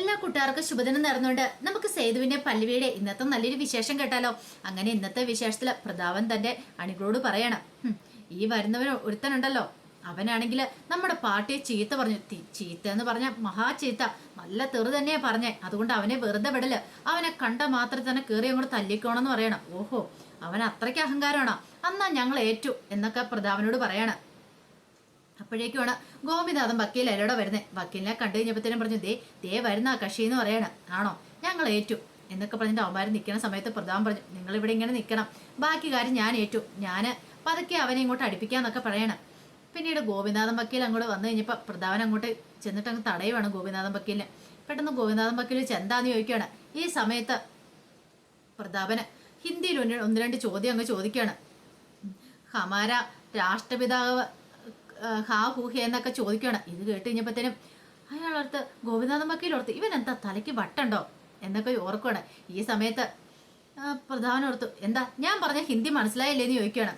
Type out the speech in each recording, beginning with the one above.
എല്ലാ കൂട്ടുകാർക്കും ശുഭദിനം നേർന്നുകൊണ്ട് നമുക്ക് സേതുവിന്റെ പല്ലുവിയുടെ ഇന്നത്തെ നല്ലൊരു വിശേഷം കേട്ടാലോ? അങ്ങനെ ഇന്നത്തെ വിശേഷത്തിൽ പ്രതാപൻ തന്റെ അണികളോട് പറയണം ഈ വരുന്നവൻ ഒരുത്തനുണ്ടല്ലോ. അവനാണെങ്കിൽ നമ്മുടെ പാട്ടിയെ ചീത്ത പറഞ്ഞു. ചീത്ത എന്ന് പറഞ്ഞ മഹാ ചീത്ത. നല്ല തെറു തന്നെയാ പറഞ്ഞേ. അതുകൊണ്ട് അവനെ വെറുതെ വിടൽ. അവനെ കണ്ട മാത്രം തന്നെ കയറി അങ്ങോട്ട് തല്ലിക്കോണെന്ന് പറയണം. ഓഹോ അവൻ അത്രയ്ക്ക് അഹങ്കാരമാണോ? അന്നാ ഞങ്ങൾ ഏറ്റു എന്നൊക്കെ പ്രതാപനോട് പറയണം. അപ്പോഴേക്കുമാണ് ഗോപിനാഥൻ വക്കീൽ അല്ലയുടെ വരുന്നത് വക്കീലിനെ കണ്ടു കഴിഞ്ഞപ്പോഴത്തേനും പറഞ്ഞു ദേ ദേ വരുന്ന ആ കക്ഷി എന്ന് പറയണം. ആണോ? ഞങ്ങൾ ഏറ്റു. എന്നൊക്കെ പറഞ്ഞിട്ട് അവന്മാർ നിൽക്കുന്ന സമയത്ത് പ്രധാൻ പറഞ്ഞു നിങ്ങൾ ഇവിടെ ഇങ്ങനെ നിൽക്കണം ബാക്കി കാര്യം ഞാൻ ഏറ്റു. ഞാൻ പതുക്കെ അവനെ ഇങ്ങോട്ട് അടുപ്പിക്കാന്നൊക്കെ പറയണം. പിന്നീട് ഗോപിനാഥൻ വക്കീൽ അങ്ങോട്ട് വന്നു കഴിഞ്ഞപ്പോൾ പ്രധാവൻ അങ്ങോട്ട് ചെന്നിട്ട് അങ്ങ് തടയുവാണ് ഗോപിനാഥൻ വക്കീലിനെ. പെട്ടെന്ന് ഗോപിനാഥൻ വക്കീൽ ചെന്താന്ന് ചോദിക്കുകയാണ് ഈ സമയത്ത് പ്രതാപന് ഹിന്ദിയിൽ ഒന്ന് രണ്ട് ചോദ്യം അങ്ങ് ചോദിക്കുകയാണ് ഹമാര രാഷ്ട്രപിതാവ് ആ, ഹാ ഹേ എന്നൊക്കെ ചോദിക്കുകയാണ്. ഇത് കേട്ട് കഴിഞ്ഞപ്പോഴത്തേനും അയാളോർത്ത് ഗോപിനാഥൻ വക്കീലോർത്ത് ഇവൻ എന്താ തലയ്ക്ക് വട്ടുണ്ടോ? എന്നൊക്കെ ഓർക്കുകയാണ്. ഈ സമയത്ത് പ്രധാനോർത്തു എന്താ ഞാൻ പറഞ്ഞ ഹിന്ദി മനസ്സിലായില്ലേന്ന് ചോദിക്കുകയാണ്.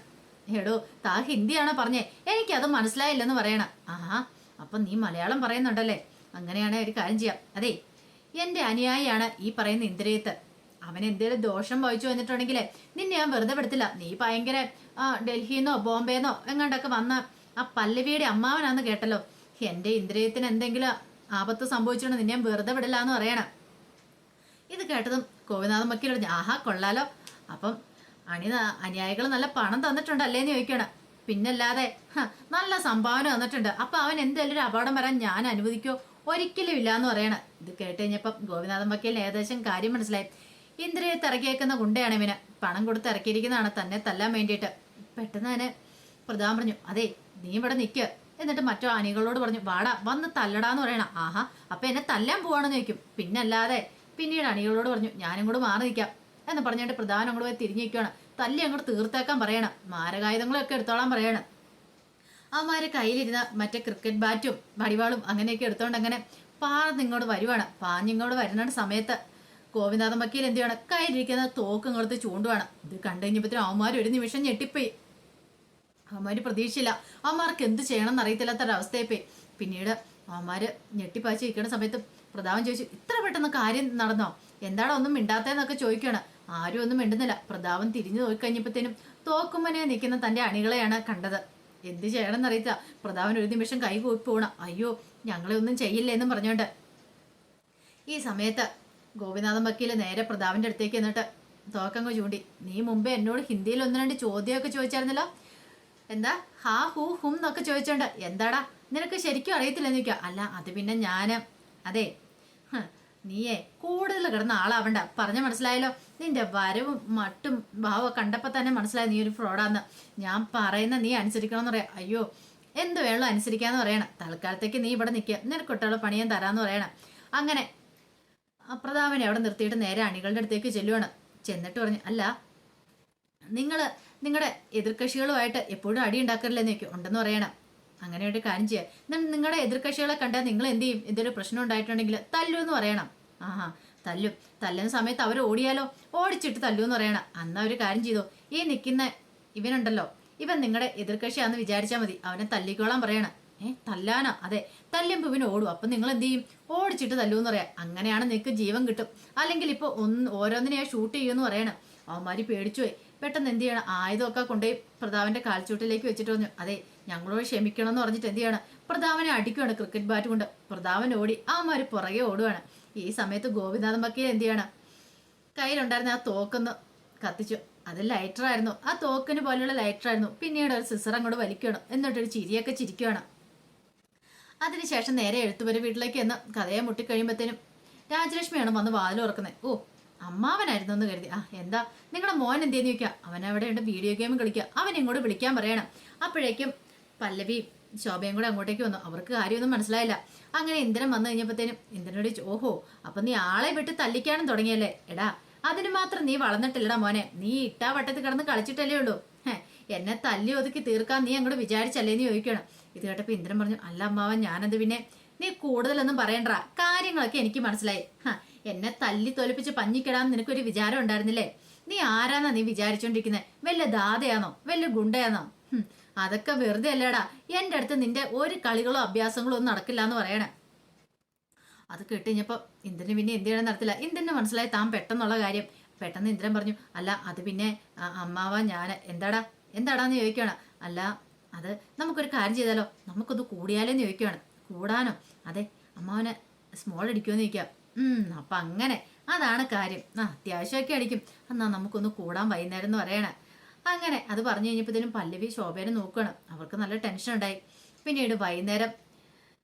എടോ താ ഹിന്ദിയാണ് പറഞ്ഞേ? എനിക്കത് മനസ്സിലായില്ലെന്ന് പറയണം. ആഹാ അപ്പം നീ മലയാളം പറയുന്നുണ്ടല്ലേ? അങ്ങനെയാണെ ഒരു കാര്യം ചെയ്യാം. അതെ എന്റെ അനുയായിയാണ് ഈ പറയുന്ന ഇന്ദ്രിയത്ത് അവൻ എന്തേലും ദോഷം വഹിച്ചു വന്നിട്ടുണ്ടെങ്കിൽ നിന്നെ ഞാൻ വെറുതെ പെടുത്തില്ല നീ ഭയങ്കര ഡൽഹിന്നോ ബോംബെന്നോ എങ്ങാണ്ടൊക്കെ വന്ന ആ പല്ലവിയുടെ അമ്മാവനാന്ന് കേട്ടല്ലോ. എന്റെ ഇന്ദ്രിയത്തിന് എന്തെങ്കിലും ആപത്ത് സംഭവിച്ചിട്ടുണ്ടെങ്കിൽ നിന്നെ വെറുതെ വിടില്ല എന്ന് പറയണം. ഇത് കേട്ടതും ഗോപിനാഥൻ പറഞ്ഞു ആഹാ കൊള്ളാലോ. അപ്പം അണി അനുയായികൾ നല്ല പണം തന്നിട്ടുണ്ട് അല്ലേന്ന് ചോദിക്കണം പിന്നല്ലാതെ നല്ല സംഭാവന തന്നിട്ടുണ്ട്. അപ്പൊ അവൻ എന്തെങ്കിലും ഒരു അപകടം വരാൻ ഞാൻ അനുവദിക്കോ? ഒരിക്കലും ഇല്ല എന്ന് പറയണം. ഇത് കേട്ട് കഴിഞ്ഞപ്പം ഗോപിനാഥൻ വക്കീലിന് ഏകദേശം കാര്യം മനസ്സിലായി. ഇന്ദ്രിയത്ത് ഇറക്കിയേക്കുന്ന ഗുണ്ടയാണ് ഇവന്. പണം കൊടുത്ത് ഇറക്കിയിരിക്കുന്നതാണ് തന്നെ തല്ലാൻ വേണ്ടിയിട്ട്. പെട്ടെന്ന് തന്നെ പ്രധാൻ പറഞ്ഞു അതെ നീ ഇവിടെ നിൽക്ക് എന്നിട്ട് മറ്റു അണികളോട് പറഞ്ഞു വാടാ വന്ന് തല്ലടാന്ന് പറയണം. ആഹാ അപ്പൊ എന്നെ തല്ലാൻ പോവാണെന്ന് ചോദിക്കും. പിന്നല്ലാതെ പിന്നീട് അണികളോട് പറഞ്ഞു ഞാനും കൂടെ മാറി നിൽക്കാം എന്ന് പറഞ്ഞിട്ട് പ്രധാനം അങ്ങോട്ട് പോയി തിരിഞ്ഞു നിൽക്കുകയാണ് തല്ലി അങ്ങോട്ട് തീർത്തേക്കാൻ പറയണം. മാരകായുധങ്ങളൊക്കെ എടുത്തോളാൻ പറയണം. അവന്മാരെ കയ്യിലിരുന്ന മറ്റേ ക്രിക്കറ്റ് ബാറ്റും വടിവാളും അങ്ങനെയൊക്കെ എടുത്തോണ്ട് അങ്ങനെ പാർന്ന് ഇങ്ങോട്ട് വരുവാണ്. പാഞ്ഞിങ്ങോട്ട് വരുന്ന സമയത്ത് ഗോവിന്ദാഥൻ വക്കീൽ എന്ത് ചെയ്യണം? കയ്യിലിരിക്കുന്ന തോക്ക് ഇങ്ങോട്ട് ചൂണ്ടുവാണ്. ഇത് കണ്ടു കഴിഞ്ഞപ്പോഴത്തേനും അവന്മാർ ഒരു നിമിഷം ഞെട്ടിപ്പോയി. അവന്മാര് പ്രതീക്ഷയില്ല അവന്മാർക്ക് എന്ത് ചെയ്യണം എന്നറിയത്തില്ലാത്തൊരവസ്ഥയായി പോയി പിന്നീട് അവന്മാര് ഞെട്ടിപ്പാച്ച് ഇരിക്കുന്ന സമയത്ത് പ്രതാപൻ ചോദിച്ചു ഇത്ര പെട്ടെന്ന് കാര്യം നടന്നോ? എന്താണോ ഒന്നും മിണ്ടാത്തതെന്നൊക്കെ ചോദിക്കുകയാണ് ആരും ഒന്നും മിണ്ടുന്നില്ല. പ്രതാപൻ തിരിഞ്ഞു നോക്കിക്കഴിഞ്ഞപ്പോഴത്തേനും തോക്കുമ്പനെ നിൽക്കുന്ന തന്റെ അണികളെയാണ് കണ്ടത്. എന്ത് ചെയ്യണം അറിയത്ത പ്രതാപൻ ഒരു നിമിഷം കൈ പോകണം അയ്യോ ഞങ്ങളെ ഒന്നും ചെയ്യില്ല എന്നും പറഞ്ഞോണ്ട് ഈ സമയത്ത് ഗോപിനാഥൻ വക്കീൽ നേരെ പ്രതാപന്റെ അടുത്തേക്ക് എന്നിട്ട് തോക്കങ്ങ് ചൂണ്ടി നീ മുമ്പേ എന്നോട് ഹിന്ദിയിൽ ഒന്ന് രണ്ട് ചോദ്യമൊക്കെ ചോദിച്ചായിരുന്നല്ലോ? എന്താ? ഹാ ഹൂ ഹും എന്നൊക്കെ ചോദിച്ചോണ്ട് എന്താടാ? നിനക്ക് ശരിക്കും അറിയത്തില്ലെന്ന് ചോദിക്കുക അല്ല അത് പിന്നെ ഞാൻ. അതെ. നീയെ കൂടുതൽ കിടന്ന ആളാവണ്ട. പറഞ്ഞ മനസ്സിലായല്ലോ? നിന്റെ വരവും മട്ടും ഭാവം കണ്ടപ്പോ തന്നെ മനസ്സിലായി നീ ഒരു ഫ്രോഡാന്ന്. ഞാൻ പറയുന്ന നീ അനുസരിക്കണമെന്ന് പറയാം. അയ്യോ എന്ത് വേണോ അനുസരിക്കാന്ന് പറയണം. തൽക്കാലത്തേക്ക് നീ ഇവിടെ നിൽക്കുക നിനക്കൊട്ടുള്ള പണി ഞാൻ തരാന്ന് പറയണം. അങ്ങനെ പ്രതാപനെ അവിടെ നിർത്തിയിട്ട് നേരെ അണികളുടെ അടുത്തേക്ക് ചെല്ലുവാണ്. ചെന്നിട്ട് പറഞ്ഞു അല്ല നിങ്ങൾ നിങ്ങളുടെ എതിർകക്ഷികളുമായിട്ട് എപ്പോഴും അടി ഉണ്ടാക്കറില്ലെന്ന് ചോദിക്കും ഉണ്ടെന്ന് പറയണം. അങ്ങനെയായിട്ട് കാര്യം ചെയ്യാം എന്നാൽ നിങ്ങളുടെ എതിർകക്ഷികളെ കണ്ടാൽ നിങ്ങൾ എന്ത് ചെയ്യും? എന്തെങ്കിലും പ്രശ്നം ഉണ്ടായിട്ടുണ്ടെങ്കിൽ തല്ലു എന്ന് പറയണം. ആഹാ തല്ലും. തല്ലുന്ന സമയത്ത് അവർ ഓടിയാലോ? ഓടിച്ചിട്ട് തല്ലു എന്ന് പറയണം. അന്ന് അവർ കാര്യം ചെയ്തോ? ഈ നിൽക്കുന്ന ഇവനുണ്ടല്ലോ. ഇവൻ നിങ്ങളുടെ എതിർകക്ഷിയാന്ന് വിചാരിച്ചാൽ മതി. അവനെ തല്ലിക്കോളാൻ പറയണം. ഏ തല്ലാനാ? അതെ. തല്ലുമ്പോൾ ഇവന് ഓടും. അപ്പം നിങ്ങൾ എന്ത് ചെയ്യും? ഓടിച്ചിട്ട് തല്ലു എന്ന് പറയാം. അങ്ങനെയാണ് നിങ്ങൾക്ക് ജീവൻ കിട്ടും. അല്ലെങ്കിൽ ഇപ്പോൾ ഒന്ന് ഓരോന്നിനെയാ ഷൂട്ട് ചെയ്യുമെന്ന് പറയണം. അവന്മാര് പേടിച്ചുപോയി പെട്ടെന്ന് എന്ത് ചെയ്യണം? ആയുധമൊക്കെ കൊണ്ടുപോയി പ്രതാപന്റെ കാൽച്ചൂട്ടിലേക്ക് വെച്ചിട്ട് പറഞ്ഞു അതെ ഞങ്ങളോട് ക്ഷമിക്കണം എന്ന് പറഞ്ഞിട്ട് എന്ത് ചെയ്യണം? പ്രതാപനെ അടിക്കുകയാണ് ക്രിക്കറ്റ് ബാറ്റ് കൊണ്ട്. പ്രതാവൻ ഓടി ആ അവന്മാര് പുറകെ ഓടുവാണ്. ഈ സമയത്ത് ഗോപിനാഥൻ വക്കീൽ എന്ത് ചെയ്യണം? കയ്യിലുണ്ടായിരുന്ന ആ തോക്കൊന്ന് കത്തിച്ചു. അത് ലൈറ്ററായിരുന്നു ആ തോക്കിന് പോലെയുള്ള ലൈറ്ററായിരുന്നു പിന്നീട് ഒരു സിസർ അങ്ങോട്ട് വലിക്കണം എന്നിട്ടൊരു ചിരിയൊക്കെ ചിരിക്കുകയാണ്. അതിനുശേഷം നേരെ എഴുത്തുപരി വീട്ടിലേക്ക് എന്ന് കഥയെ മുട്ടിക്കഴിയുമ്പോഴത്തേനും രാജലക്ഷ്മിയാണ് വന്ന് വാതിൽ ഉറക്കുന്നത് ഓ അമ്മാവനായിരുന്നു എന്ന് കരുതി. ആ എന്താ? നിങ്ങളുടെ മോൻ എന്തേന്ന് ചോദിക്കുക? അവൻ അവിടെ ഉണ്ട് വീഡിയോ ഗെയിം കളിക്കുക. അവൻ ഇങ്ങോട്ട് വിളിക്കാൻ പറയണം. അപ്പോഴേക്കും പല്ലവി ശോഭയും കൂടെ അങ്ങോട്ടേക്ക് വന്നു. അവർക്ക് കാര്യമൊന്നും മനസ്സിലായില്ല. അങ്ങനെ ഇന്ദ്രൻ വന്നു കഴിഞ്ഞപ്പോഴത്തേനും ഇന്ദ്രനോട് ഓഹോ അപ്പൊ നീ ആളെ വിട്ട് തല്ലിക്കാനും തുടങ്ങിയല്ലേ? എടാ അതിന് മാത്രം നീ വളർന്നിട്ടില്ലടാ മോനെ. നീ ഇട്ടാ വട്ടത്തിൽ കിടന്ന് കളിച്ചിട്ടല്ലേ ഉള്ളൂ. എന്നെ തല്ലി ഒതുക്കി തീർക്കാൻ നീ അങ്ങോട്ട് വിചാരിച്ചല്ലേ എന്ന് ചോദിക്കണം ഇത് കേട്ടപ്പോൾ ഇന്ദ്രൻ പറഞ്ഞു അല്ല അമ്മാവൻ ഞാനത് പിന്നെ? നീ കൂടുതലൊന്നും പറയണ്ട കാര്യങ്ങളൊക്കെ എനിക്ക് മനസ്സിലായി. എന്നെ തല്ലി തോൽപ്പിച്ച് പഞ്ഞിക്കിടാൻ നിനക്കൊരു വിചാരം ഉണ്ടായിരുന്നില്ലേ? നീ ആരാന്നാ നീ വിചാരിച്ചോണ്ടിരിക്കുന്നത് വല്ല ദാതയാണോ വല്ല ഗുണ്ടയാണോ അതൊക്കെ വെറുതെ അല്ലേടാ. എന്റെ അടുത്ത് നിന്റെ ഒരു കളികളോ അഭ്യാസങ്ങളോ ഒന്നും നടക്കില്ല എന്ന് പറയണേ. അത് കേട്ടുകഴിഞ്ഞപ്പോൾ ഇന്ദ്രന് പിന്നെ എന്ത് ചെയ്യണം നടത്തില്ല. ഇന്ദ്രന് മനസ്സിലായി താൻ പെട്ടെന്നുള്ള കാര്യം. പെട്ടെന്ന് ഇന്ദ്രൻ പറഞ്ഞു അല്ല അത് പിന്നെ അമ്മാവാ ഞാൻ എന്താടാ? എന്താടാന്ന് ചോദിക്കുകയാണ് അല്ല അത് നമുക്കൊരു കാര്യം ചെയ്താലോ? നമുക്കൊന്ന് കൂടിയാലേന്ന് ചോദിക്കുകയാണ് കൂടാനോ? അതെ അമ്മാവനെ സ്മോൾ അടിക്കുമെന്ന് ചോദിക്കാം. അപ്പം അങ്ങനെ. അതാണ് കാര്യം. ആ അത്യാവശ്യമൊക്കെ അടിക്കും എന്നാ നമുക്കൊന്ന് കൂടാൻ വൈകുന്നേരം എന്ന് പറയണേ. അങ്ങനെ അത് പറഞ്ഞു കഴിഞ്ഞപ്പോഴത്തേനും പല്ലവി ശോഭേനെ നോക്കുകയാണ് അവർക്ക് നല്ല ടെൻഷൻ ഉണ്ടായി. പിന്നീട് വൈകുന്നേരം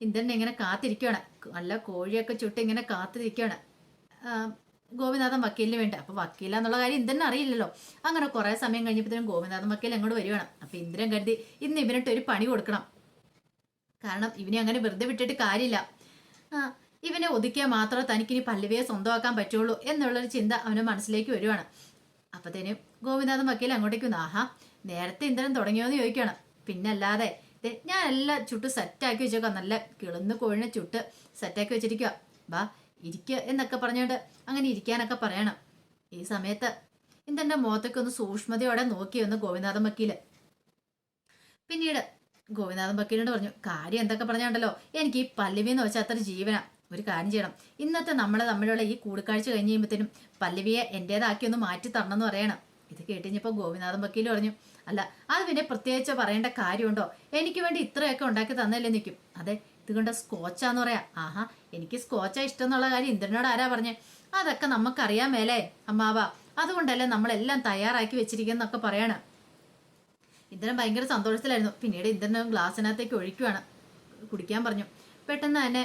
ഇന്ദ്രൻ ഇങ്ങനെ കാത്തിരിക്കുകയാണ് നല്ല കോഴിയൊക്കെ ചുട്ട് ഇങ്ങനെ കാത്തിരിക്കുകയാണ് ഗോപിനാഥൻ വക്കീലിന് വേണ്ടി. അപ്പൊ വക്കീല എന്നുള്ള കാര്യം ഇന്ദ്രൻ അറിയില്ലല്ലോ. അങ്ങനെ കുറെ സമയം കഴിഞ്ഞപ്പോഴത്തേനും ഗോപിനാഥൻ വക്കീൽ അങ്ങോട്ട് വരുവാണ്. അപ്പൊ ഇന്ദ്രൻ കരുതി ഇന്ന് ഇവനിട്ട് ഒരു പണി കൊടുക്കണം. കാരണം ഇവനെ അങ്ങനെ വെറുതെ വിട്ടിട്ട് കാര്യമില്ല. ഇവനെ ഒതുക്കിയാൽ മാത്രമേ തനിക്കിനി പല്ലവിയെ സ്വന്തമാക്കാൻ പറ്റുള്ളൂ എന്നുള്ളൊരു ചിന്ത അവന്റെ മനസ്സിലേക്ക് വരുവാണ്. അപ്പത്തേനും ഗോപിനാഥൻ വക്കീൽ അങ്ങോട്ടേക്ക് വന്നു. ആഹാ നേരത്തെ ഇന്ദ്രൻ തുടങ്ങിയോന്ന് ചോദിക്കണം പിന്നല്ലാതെ ഞാൻ എല്ലാം ചുട്ട് സെറ്റാക്കി വെച്ചേക്കാം നല്ല കിളന്ന് കോഴിനെ ചുട്ട് സെറ്റാക്കി വെച്ചിരിക്കുക ബാ ഇരിക്കുക എന്നൊക്കെ പറഞ്ഞോണ്ട് അങ്ങനെ ഇരിക്കാനൊക്കെ പറയണം. ഈ സമയത്ത് ഇന്ദ്രന്റെ മുഖത്തൊക്കെ ഒന്ന് സൂക്ഷ്മതയോടെ നോക്കി വന്ന് ഗോപിനാഥൻ വക്കീൽ. പിന്നീട് ഗോപിനാഥൻ വക്കീലിനോട് പറഞ്ഞു കാര്യം എന്തൊക്കെ പറഞ്ഞുണ്ടല്ലോ? എനിക്ക് ഈ പല്ലവി എന്ന് വെച്ചാൽ അത്ര ജീവനാ. ഒരു കാര്യം ചെയ്യണം. ഇന്നത്തെ നമ്മൾ തമ്മിലുള്ള ഈ കൂടിക്കാഴ്ച കഴിഞ്ഞ് കഴിയുമ്പോഴത്തേനും പല്ലവിയെ എന്റേതാക്കി ഒന്ന് മാറ്റി തരണം എന്ന് പറയണം. ഇത് കേട്ടുകഴിഞ്ഞപ്പോൾ ഗോപിനാഥൻ വക്കീൽ പറഞ്ഞു അല്ല അത് പിന്നെ പ്രത്യേകിച്ച് പറയേണ്ട കാര്യമുണ്ടോ? എനിക്ക് വേണ്ടി ഇത്രയൊക്കെ ഉണ്ടാക്കി തന്നല്ലേ നിൽക്കും അതെ ഇത് കൊണ്ട് സ്കോച്ചാന്ന് പറയാം. ആഹാ എനിക്ക് സ്കോച്ചാ ഇഷ്ടം എന്നുള്ള കാര്യം ഇന്ദ്രനോട് ആരാ പറഞ്ഞേ? അതൊക്കെ നമുക്കറിയാൻ മേലേ അമ്മാവ. അതുകൊണ്ടല്ലേ നമ്മളെല്ലാം തയ്യാറാക്കി വെച്ചിരിക്കുന്നൊക്കെ പറയണം. ഇന്ദ്രൻ ഭയങ്കര സന്തോഷത്തിലായിരുന്നു. പിന്നീട് ഇന്ദ്രൻ ഗ്ലാസ്സിനകത്തേക്ക് ഒഴിക്കുവാണ്. കുടിക്കാൻ പറഞ്ഞു. പെട്ടെന്ന് തന്നെ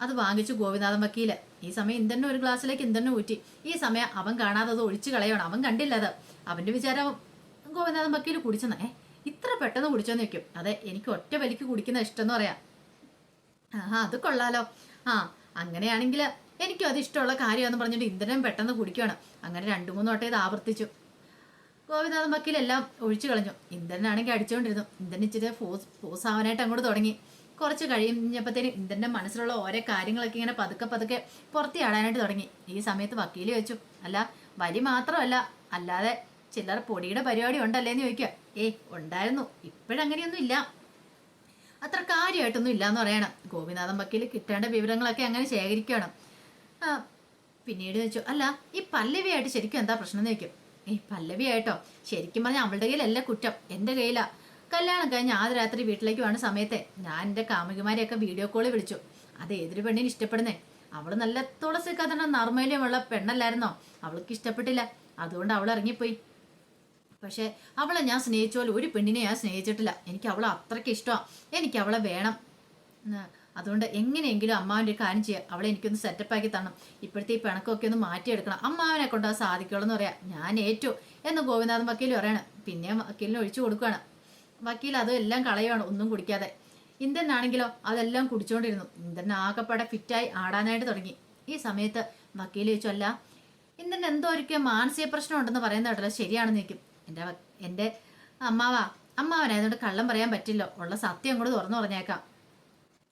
അത് വാങ്ങിച്ചു ഗോപിനാഥൻ വക്കീൽ. ഈ സമയം ഇന്ദ്രന് ഒരു ഗ്ലാസ്സിലേക്ക് ഇന്ദ്രന് ഊറ്റി. ഈ സമയം അവൻ കാണാതെ അത് ഒഴിച്ചു കളയണം അവൻ കണ്ടില്ല അത് അവന്റെ വിചാരം ഗോപിനാഥൻ വക്കീൽ കുടിച്ചെന്നേ. ഇത്ര പെട്ടെന്ന് കുടിച്ചെന്ന് വെക്കും അതെ എനിക്ക് ഒറ്റ വലിക്ക് കുടിക്കുന്ന ഇഷ്ടം എന്ന് പറയാം. ആ അത് കൊള്ളാലോ. ആ അങ്ങനെയാണെങ്കിൽ എനിക്കും അത് ഇഷ്ടമുള്ള കാര്യമാണെന്ന് പറഞ്ഞിട്ട് ഇന്ധനം പെട്ടെന്ന് കുടിക്കുകയാണ് അങ്ങനെ രണ്ടു മൂന്ന് വട്ടം ഇത് ആവർത്തിച്ചു. ഗോപിനാഥൻ വക്കീലെല്ലാം ഒഴിച്ചു കളഞ്ഞു. ഇന്ധനാണെങ്കിൽ അടിച്ചുകൊണ്ടിരുന്നു. ഇന്ധനിച്ചിട്ട് ഫോസ് ഫോസ് ആവാനായിട്ട് അങ്ങോട്ട് തുടങ്ങി. കുറച്ച് കഴിയുമ്പോഴത്തേനും ഇന്ദ്രന്റെ മനസ്സിലുള്ള ഓരോ കാര്യങ്ങളൊക്കെ ഇങ്ങനെ പതുക്കെ പതുക്കെ പുറത്തിയാടാനായിട്ട് തുടങ്ങി. ഈ സമയത്ത് വക്കീൽ വെച്ചു അല്ല വലി മാത്രമല്ല അല്ലാതെ ചില്ലറ പൊടിയുടെ പരിപാടി ഉണ്ടല്ലേന്ന് ചോദിക്കുക. ഏയ് ഉണ്ടായിരുന്നു. ഇപ്പോഴങ്ങനെയൊന്നും ഇല്ല അത്ര കാര്യമായിട്ടൊന്നും ഇല്ലാന്ന് പറയണം. ഗോപിനാഥൻ വക്കീൽ കിട്ടേണ്ട വിവരങ്ങളൊക്കെ അങ്ങനെ ശേഖരിക്കണം. പിന്നീട് ചോദിച്ചു അല്ല ഈ പല്ലവിയായിട്ട് ശരിക്കും എന്താ പ്രശ്നം? എന്ന് ചോദിക്കും. ഈ പല്ലവിയായിട്ടോ? ശരിക്കും പറഞ്ഞാൽ അവളുടെ കയ്യിലല്ല കുറ്റം. എന്റെ കയ്യിലാ. കല്യാണം കഴിഞ്ഞ് ആ രാത്രി വീട്ടിലേക്ക് വന്ന സമയത്തെ ഞാൻ എന്റെ കാമുകിമാരെയൊക്കെ വീഡിയോ കോളിൽ വിളിച്ചു. അത് ഏതൊരു പെണ്ണിന് ഇഷ്ടപ്പെടുന്നേ? അവൾ നല്ല തുളസി കഥന നർമ്മല്യമുള്ള പെണ്ണല്ലായിരുന്നോ? അവൾക്ക് ഇഷ്ടപ്പെട്ടില്ല. അതുകൊണ്ട് അവൾ ഇറങ്ങിപ്പോയി. പക്ഷെ അവളെ ഞാൻ സ്നേഹിച്ച പോലെ ഒരു പെണ്ണിനെ ഞാൻ സ്നേഹിച്ചിട്ടില്ല. എനിക്ക് അവളെ അത്രയ്ക്ക് ഇഷ്ടമാണ് എനിക്ക് അവളെ വേണം. അതുകൊണ്ട് എങ്ങനെയെങ്കിലും അമ്മാവന്റെ കാര്യം ചെയ്യുക അവളെ എനിക്കൊന്ന് സെറ്റപ്പ് ആക്കി തരണം. ഇപ്പോഴത്തെ ഈ പിണക്കമൊക്കെ ഒന്ന് മാറ്റിയെടുക്കണം. അമ്മാവനെ കൊണ്ട് ആ സാധിക്കുള്ളൂ എന്ന് പറയാം. ഞാൻ ഏറ്റു. എന്ന് ഗോവിന്ദനാഥൻ വക്കീൽ പറയണം. പിന്നെ വക്കീലിന് ഒഴിച്ചു കൊടുക്കുകയാണ്. വക്കീൽ അതും എല്ലാം കളയുവാണ് ഒന്നും കുടിക്കാതെ. ഇന്ദ്രനാണെങ്കിലോ അതെല്ലാം കുടിച്ചുകൊണ്ടിരുന്നു ഇന്ദ്രൻ ആകെപ്പാടെ ഫിറ്റായി ആടാനായിട്ട് തുടങ്ങി. ഈ സമയത്ത് വക്കീൽ ചോദിച്ചല്ല ഇന്ദ്രൻ എന്തോ ഒരിക്കൽ മാനസിക പ്രശ്നം ഉണ്ടെന്ന് പറയുന്ന കേട്ടല്ലോ ശരിയാണെന്ന് നിൽക്കും എന്റെ എന്റെ അമ്മാവാ അമ്മാവനായതുകൊണ്ട് കള്ളം പറയാൻ പറ്റില്ല. ഉള്ള സത്യം കൂടെ തുറന്നു പറഞ്ഞേക്കാം.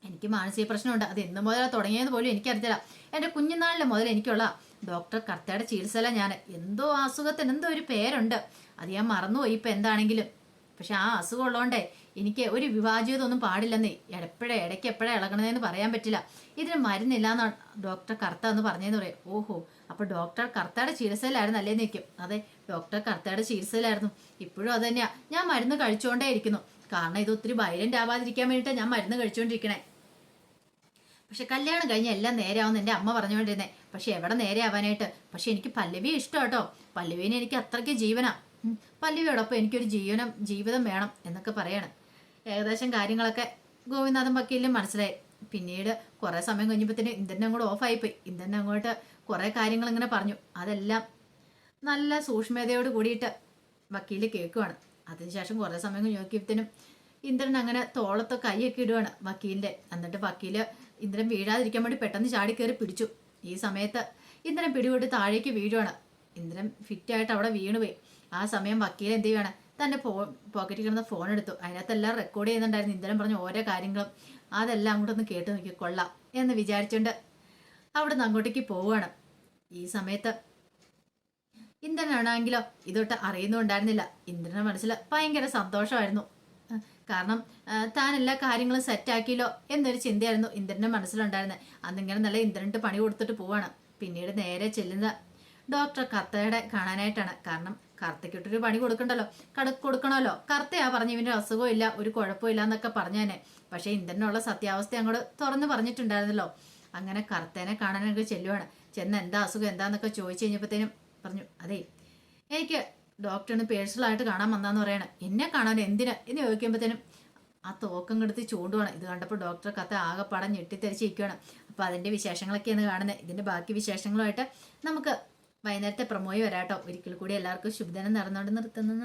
എനിക്ക് മാനസിക പ്രശ്നമുണ്ട്. അത് എന്ന് മുതലാണ് തുടങ്ങിയത് പോലും എനിക്കറിയില്ല എന്റെ കുഞ്ഞുനാളിലെ മുതൽ എനിക്കുള്ള ഡോക്ടർ കർത്തയുടെ ചികിത്സയിലാണ് ഞാൻ എന്തോ അസുഖത്തിന് എന്തോ ഒരു പേരുണ്ട്. അത് ഞാൻ മറന്നുപോയി. ഇപ്പം എന്താണെങ്കിലും പക്ഷെ ആ അസുഖം ഉള്ളതുകൊണ്ടേ എനിക്ക് ഒരു വിവാചിയതൊന്നും പാടില്ലെന്നേ. എപ്പോഴേ ഇടയ്ക്ക് എപ്പോഴാ ഇളകണതെന്ന് പറയാൻ പറ്റില്ല. ഇതിന് മരുന്നില്ല എന്നാണ് ഡോക്ടർ കർത്ത എന്ന് പറഞ്ഞതെന്ന് പറയും. ഓഹോ അപ്പൊ ഡോക്ടർ കർത്തയുടെ ചികിത്സയിലായിരുന്നു അല്ലേ നിൽക്കും അതെ ഡോക്ടർ കർത്തയുടെ ചികിത്സയിലായിരുന്നു. ഇപ്പോഴും അത് തന്നെയാ. ഞാൻ മരുന്ന് കഴിച്ചുകൊണ്ടേ ഇരിക്കുന്നു. കാരണം ഇത് ഒത്തിരി വയലന്റ് ആവാതിരിക്കാൻ വേണ്ടിയിട്ടാണ് ഞാൻ മരുന്ന് കഴിച്ചുകൊണ്ടിരിക്കണേ പക്ഷെ കല്യാണം കഴിഞ്ഞ് എല്ലാം നേരെയാവുന്ന എന്റെ അമ്മ പറഞ്ഞുകൊണ്ടിരുന്നേ. പക്ഷെ എവിടെ നേരെ ആവാനായിട്ട് പക്ഷെ എനിക്ക് പല്ലവിയെ ഇഷ്ടം കേട്ടോ. പല്ലവീനെ എനിക്ക് അത്രയ്ക്ക് ജീവനാ. ഉം, പല്ലവിയോടൊപ്പം എനിക്കൊരു ജീവനം ജീവിതം വേണം എന്നൊക്കെ പറയണം. ഏകദേശം കാര്യങ്ങളൊക്കെ ഗോവിന്ദനാഥൻ വക്കീലിനും മനസ്സിലായി. പിന്നീട് കുറേ സമയം കഴിഞ്ഞപ്പോഴത്തേന് ഇന്ദ്രനെ അങ്ങോട്ട് ഓഫായിപ്പോയി ഇന്ദ്രനെ അങ്ങോട്ട് കുറേ കാര്യങ്ങൾ ഇങ്ങനെ പറഞ്ഞു. അതെല്ലാം നല്ല സൂക്ഷ്മതയോട് കൂടിയിട്ട് വക്കീൽ കേൾക്കുവാണ്. അതിനുശേഷം കുറേ സമയം നോക്കിയപ്പോഴത്തേനും ഇന്ദ്രൻ അങ്ങനെ തോളത്ത് കൈയൊക്കെ ഇടുവാണ് വക്കീലിന്റെ. എന്നിട്ട് വക്കീൽ ഇന്ദ്രൻ വീഴാതിരിക്കാൻ വേണ്ടി പെട്ടെന്ന് ചാടി കയറി പിടിച്ചു. ഈ സമയത്ത് ഇന്ദ്രൻ പിടിവിട്ട് താഴേക്ക് വീഴുവാണ്. ഇന്ദ്രൻ ഫിറ്റായിട്ട് അവിടെ വീണുപോയി. ആ സമയം വക്കീൽ എന്ത് ചെയ്യണം തന്റെ ഫോ പോക്കറ്റിൽ കിടന്ന ഫോൺ എടുത്തു. അതിനകത്തെല്ലാം റെക്കോർഡ് ചെയ്യുന്നുണ്ടായിരുന്നു. ഇന്ദ്രൻ പറഞ്ഞ ഓരോ കാര്യങ്ങളും. അതെല്ലാം അങ്ങോട്ടൊന്ന് കേട്ട് നോക്കി. കൊള്ളാം എന്ന് വിചാരിച്ചുകൊണ്ട് അവിടെ നിന്ന് അങ്ങോട്ടേക്ക് പോവുകയാണ്. ഈ സമയത്ത് ഇന്ദ്രനാണെങ്കിലോ? ഇതൊട്ട് അറിയുന്നുണ്ടായിരുന്നില്ല ഇന്ദ്രന്റെ മനസ്സിൽ ഭയങ്കര സന്തോഷമായിരുന്നു. കാരണം താൻ എല്ലാ കാര്യങ്ങളും സെറ്റാക്കിയല്ലോ എന്നൊരു ചിന്തയായിരുന്നു ഇന്ദ്രന്റെ മനസ്സിലുണ്ടായിരുന്നത്. അന്നിങ്ങനെ നല്ല ഇന്ദ്രനിട്ട് പണി കൊടുത്തിട്ട് പോവാണ് പിന്നീട് നേരെ ചെല്ലുന്ന ഡോക്ടർ കത്തയുടെ കാണാനായിട്ടാണ്. കാരണം കർത്തയ്ക്കിട്ടൊരു പണി കൊടുക്കണ്ടല്ലോ? കട കൊടുക്കണമല്ലോ? കർത്തയാ പറഞ്ഞു അസുഖവും ഇല്ല ഒരു കുഴപ്പമില്ല എന്നൊക്കെ പറഞ്ഞേനെ. പക്ഷേ ഇന്ദ്രനുള്ള സത്യാവസ്ഥ അങ്ങോട്ട് തുറന്ന് പറഞ്ഞിട്ടുണ്ടായിരുന്നല്ലോ. അങ്ങനെ കർത്തേനെ കാണാനൊക്കെ ചെല്ലുവാണ്. ചെന്ന് എന്താ അസുഖം എന്താന്നൊക്കെ ചോദിച്ചു കഴിഞ്ഞപ്പോഴത്തേനും പറഞ്ഞു അതെ എനിക്ക് ഡോക്ടറിന് പേഴ്സണലായിട്ട് കാണാൻ വന്നാന്ന് പറയണ. എന്നെ കാണാൻ എന്തിനാ? എന്ന് ചോദിക്കുമ്പോഴത്തേനും ആ തോക്കം കെടുത്ത് ചൂണ്ടുവാണ്. ഇത് കണ്ടപ്പോൾ ഡോക്ടറെ കഥ ആകെ പടം ഞെട്ടിത്തെറിച്ചിരിക്കുകയാണ് അപ്പോൾ അതിന്റെ വിശേഷങ്ങളൊക്കെയാണ് കാണുന്നത്. ഇതിന്റെ ബാക്കി വിശേഷങ്ങളുമായിട്ട് നമുക്ക് വൈകുന്നേരത്തെ പ്രൊമോയി വരാട്ടോ. ഒരിക്കൽ കൂടി എല്ലാവർക്കും ശുഭദിനം നടന്നുകൊണ്ട് നിർത്തുന്നത്